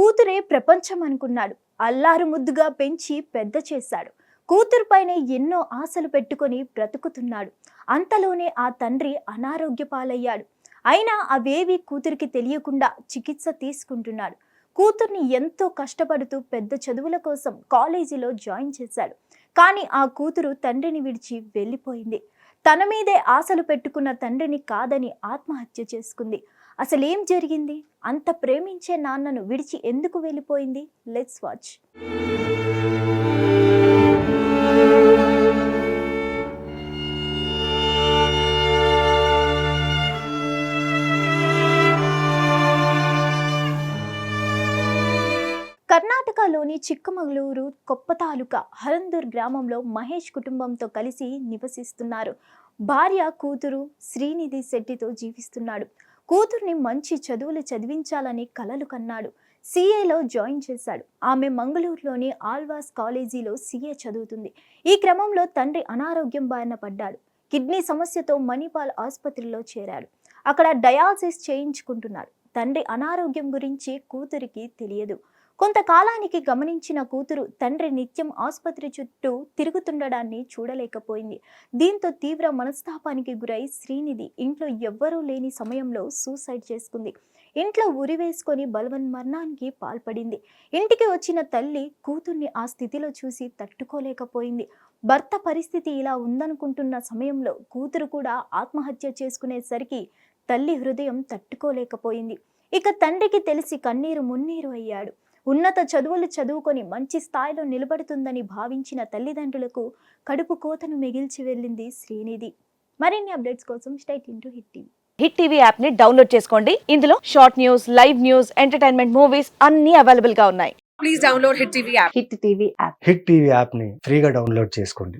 కూతురే ప్రపంచం అనుకున్నాడు. అల్లారు ముద్దుగా పెంచి పెద్ద చేశాడు. కూతురుపైనే ఎన్నో ఆశలు పెట్టుకొని బ్రతుకుతున్నాడు. అంతలోనే ఆ తండ్రి అనారోగ్య పాలయ్యాడు. అయినా అవేవి కూతురికి తెలియకుండా చికిత్స తీసుకుంటున్నాడు. కూతుర్ని ఎంతో కష్టపడుతూ పెద్ద చదువుల కోసం కాలేజీలో జాయిన్ చేశాడు. కానీ ఆ కూతురు తండ్రిని విడిచి వెళ్ళిపోయింది. తన మీదే ఆశలు పెట్టుకున్న తండ్రిని కాదని ఆత్మహత్య చేసుకుంది. అసలేం జరిగింది? అంత ప్రేమించే నాన్నను విడిచి ఎందుకు వెళ్ళిపోయింది? లెట్స్ వాచ్ కర్ణాటకలోని చిక్కమగళూరు కొప్ప తాలూకా హరందూర్ గ్రామంలో మహేష్ కుటుంబంతో కలిసి నివసిస్తున్నారు. భార్య కూతురు శ్రీనిధి శెట్టితో జీవిస్తున్నాడు. కూతుర్ని మంచి చదువులు చదివించాలని కలలు కన్నాడు. సిఏలో జాయిన్ చేశాడు. ఆమె మంగళూరులోని ఆల్వాస్ కాలేజీలో సిఏ చదువుతుంది. ఈ క్రమంలో తండ్రి అనారోగ్యం బారిన పడ్డాడు. కిడ్నీ సమస్యతో మణిపాల్ ఆసుపత్రిలో చేరాడు. అక్కడ డయాలసిస్ చేయించుకుంటున్నాడు. తండ్రి అనారోగ్యం గురించి కూతురికి తెలియదు. కొంతకాలానికి గమనించిన కూతురు తండ్రి నిత్యం ఆసుపత్రి చుట్టూ తిరుగుతుండడాన్ని చూడలేకపోయింది. దీంతో తీవ్ర మనస్తాపానికి గురై శ్రీనిధి ఇంట్లో ఎవ్వరూ లేని సమయంలో సూసైడ్ చేసుకుంది. ఇంట్లో ఉరి వేసుకొని బలవన్మరణానికి పాల్పడింది. ఇంటికి వచ్చిన తల్లి కూతుర్ని ఆ స్థితిలో చూసి తట్టుకోలేకపోయింది. భర్త పరిస్థితి ఇలా ఉందనుకుంటున్న సమయంలో కూతురు కూడా ఆత్మహత్య చేసుకునేసరికి తల్లి హృదయం తట్టుకోలేకపోయింది. ఇక తండ్రికి తెలిసి కన్నీరు మున్నీరు అయ్యాడు. ఉన్నత చదువులు చదువుకొని మంచి స్థాయిలో నిలబడుతుందని భావించిన తల్లిదండ్రులకు కడుపు కోతను మిగిల్చి వెళ్ళింది శ్రీనిధి. మరిన్ని అప్డేట్స్ కోసం straight into Hit TV Hit TV యాప్ని డౌన్లోడ్ చేసుకోండి. ఇందులో short news live news entertainment movies అన్ని అవైలబుల్గా ఉన్నాయి. Please download Hit TV app. Hit TV app Hit TV యాప్ని ఫ్రీగా డౌన్లోడ్ చేసుకోండి.